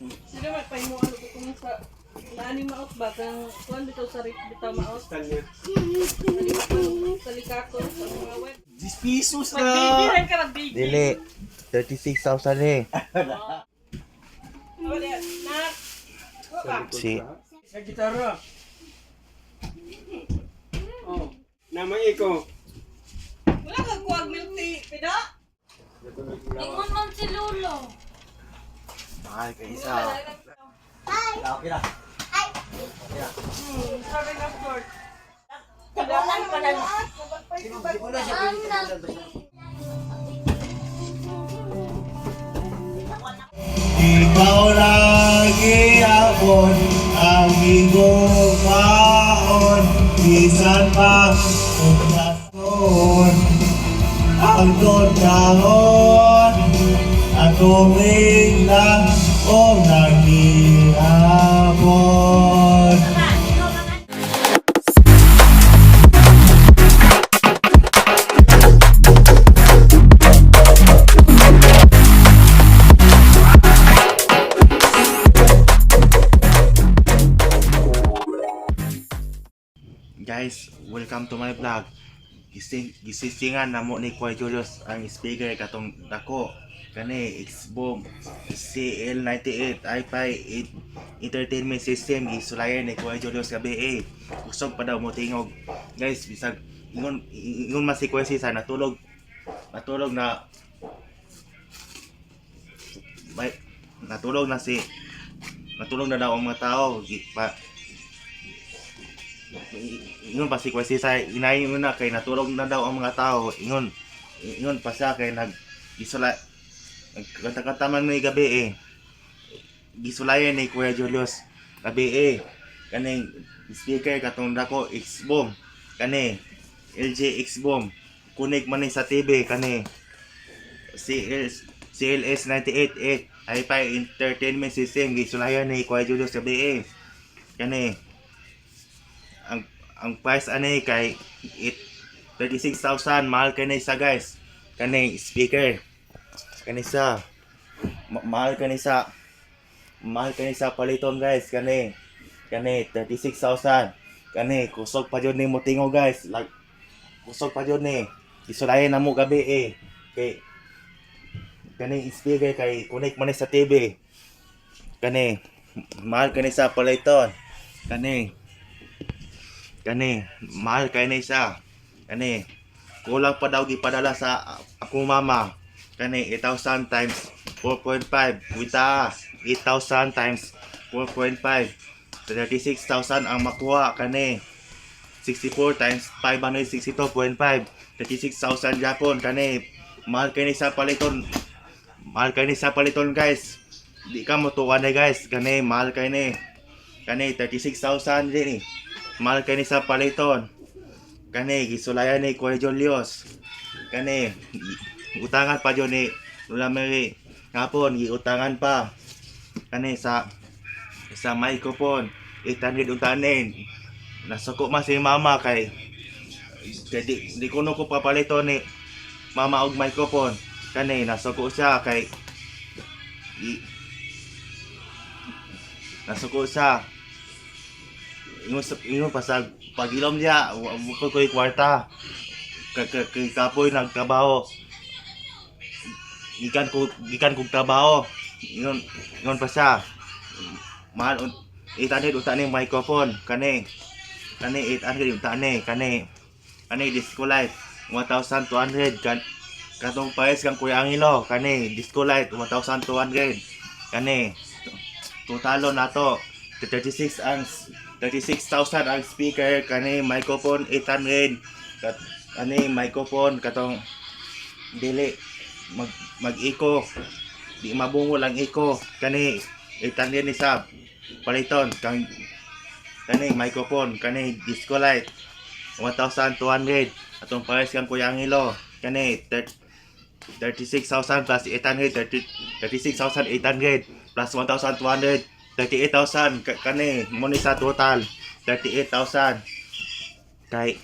Sino may pay mo ano ko kung sa nani maot ba kang kuan bitaw sa rit bitaw maot Kanya. sa likato sa mga web. 10 pesos Mag-baby na. rin ka mag-baby. Dili. 36,000 eh. Wala na. Wala. Si Sa gitara. Oh. Namay iko. Wala ka kuwag milk tea, pida. Ingon man si Lolo. Mahal ka isa. Okay na. Hmm, sabi na short. Tabunan pa lang. Ikaw lagi apon ang igumaon Bisan pa kung nason Ang dodahon Atong lang o nangihapon Guys, welcome to my vlog. Gising gisisingan namo ni Kuya Julius ang speaker katong dako. Kani X-Boom CL98 i5 it- entertainment system gisulayan ni Kuya Julius gabi eh. Usog pa daw mo tingog. Guys, bisag ingon ingon man si Kuya Sisa natulog natulog na may natulog na si natulog na daw ang mga tao pa, ingon pa si Kwesi sa inayin mo na kay natulog na daw ang mga tao ingon ingon pa siya kay nag gisula kanta-kanta man may gabi eh. Gisulayan ni Kuya Julius. Gabi eh. Kaning speaker katong dako X-Boom kani LG X-Boom kunig man sa TV kani. CLS CLS 98 i5 entertainment system gisulayan ni Kuya Julius gabi eh. Kani ang ang price ani kay it 36,000 mahal kani sa guys. Kani speaker kani sa. Ma- mahal kani sa. Mahal kani sa paliton guys. Kani kani 36,000 kani kusog pa jud ni mo tingo guys. Like kusog pa jud ni. Isulayan na mo gabi eh. Kay kani speaker kay connect man sa TV kani mahal kani sa paliton. Kani kani mahal kay na isa kani kulang pa daw gipadala sa akong mama kani 8,000 times 4.5 wita 8,000 times 4.5 36,000 ang makuha kani. 64 times 562.5 36,000 Japon kani. Mahal kay ni sa paliton. Mahal kay ni sa paliton guys. Di ka mo tuwa na guys. Kani mahal kay ni kani 36,000 din eh. Mahal kani sa paliton. Kani gisulayan ni Kuya Julius. Kani utangan pa jud ni Lola Mary ngapon giutangan pa kani sa sa microphone 800 utanin nasuko man si mama kay kay di, di kuno ko papaliton ni mama og microphone kani nasuko siya kay i, nasuko siya ingon ingon pa sa pagilom niya ko ko'y kwarta Ka- ka- kay kapoy nagtrabaho gikan ko gikan kog trabaho. Ingon ingon pa siya. Mahal itanid unta ni microphone. Kani. Kani 800 unta ni kani. Kani disco light 1200 kan katong price kang Kuya Angelo. Kani disco light 1200 kani. Totalo nato 36 ang 36,000 ang speaker. Kani microphone 800 kat ani microphone katong dili mag mag-echo di mabungol ang echo kani 800 ni sab. Paliton kang kani microphone kani disco light. 1,200 atong price kang Kuya Angelo kani 36,000 plus 800 30 36,800 plus 1,200 38,000 Ka- kani mo ni sa total. 38,000 kay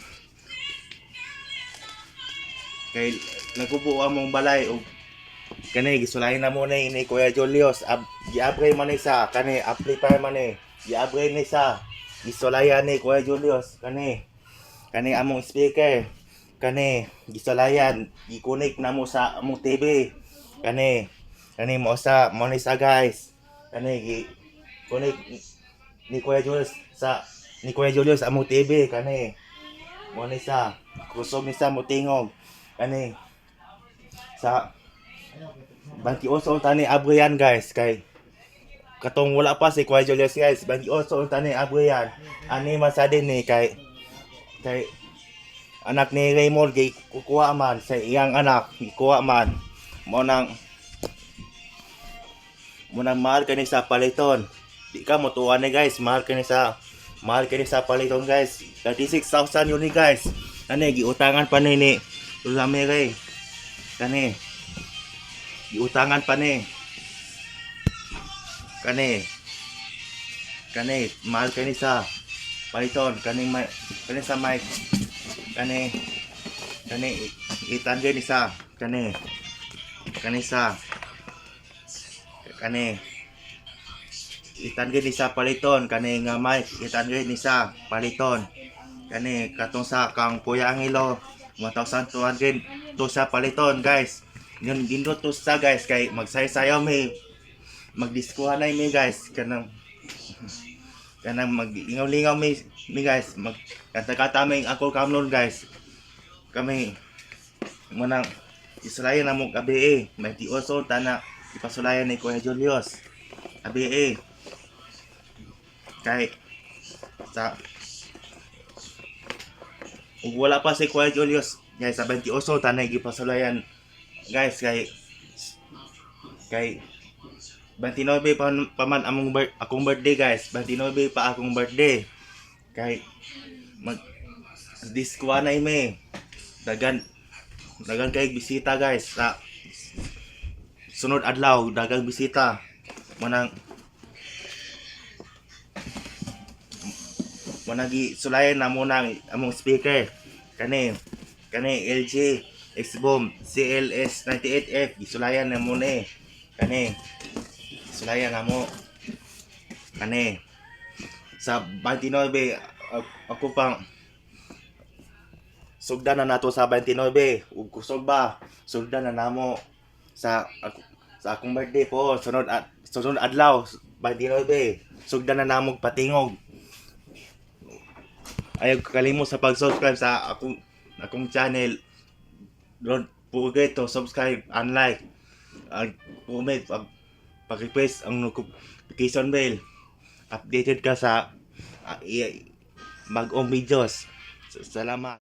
kay nagubuwa mong balay og kani gisulayan na mo na ni Kuya Julius. Ab giabre man sa kani amplifier man ni. Giabre ni sa gisulayan ni Kuya Julius. Kani kani among speaker. Kani gisulayan. I-connect na mo sa among TV kani kani mo sa mo ni sa guys. Kani gi connect ni- Kuya Julius sa ni Kuya Julius among TV kani mo ni sa kusog ni sa kani sa Banti oso tani abriyan guys kay katong wala pa si Kuya Julius guys banti oso tani abriyan ani man sa din ni kay kay anak ni Raymond gay kukuha man sa iyang anak kuha man. Mo nang mo nang mahal kani sa paliton. Di ka mo tuwa ni guys mahal kani sa mahal kani sa paliton guys. 36,000 yun ni guys. Ani giutangan pa ni ni Ramire kani. Giutangan pa ni. Kani. Kani mahal kani sa paliton kani may kani sa mic kani kani itangge ni sa kani kani sa kani itangge ni sa paliton kani nga mic itangge ni sa paliton kani katong sa kang Puya Angelo 1,200 to sa paliton guys. Yun gindot to sa guys kay magsaysayaw may magdiskuha na mi guys. Kanang kanang mag-ingaw-lingaw mi mi guys. Mag kanta-kanta may ako kamlon guys. Kami munang isulayan na mo gabi eh may tioso tana ipasulayan ni Kuya Julius gabi eh kay sa ug wala pa si Kuya Julius. Guys sa 28 tanay gipasulayan guys kay kay 29 pa, pa man among bir- akong birthday guys. 29 pa akong birthday. Kay mag diskuha na ime. Dagan dagan kay bisita guys. Sa sunod adlaw dagang bisita. Manang managi sulayan na mo nang among speaker. Kani kani LG X-Boom CLS 98F gisulayan na mo ni kani sulayan na mo. Kani sa 29 a- ako pang sugdan na nato sa 29 ug kusog ba? Sugdan na namo sa sa akong birthday po sunod at sunod adlaw 29 sugdan na namog patingog ayaw kalimot sa pag-subscribe sa akong akong channel. Don't forget to subscribe and like. And comment pag pag-request ang notification bell. Updated ka sa uh, i- bagong videos. Salamat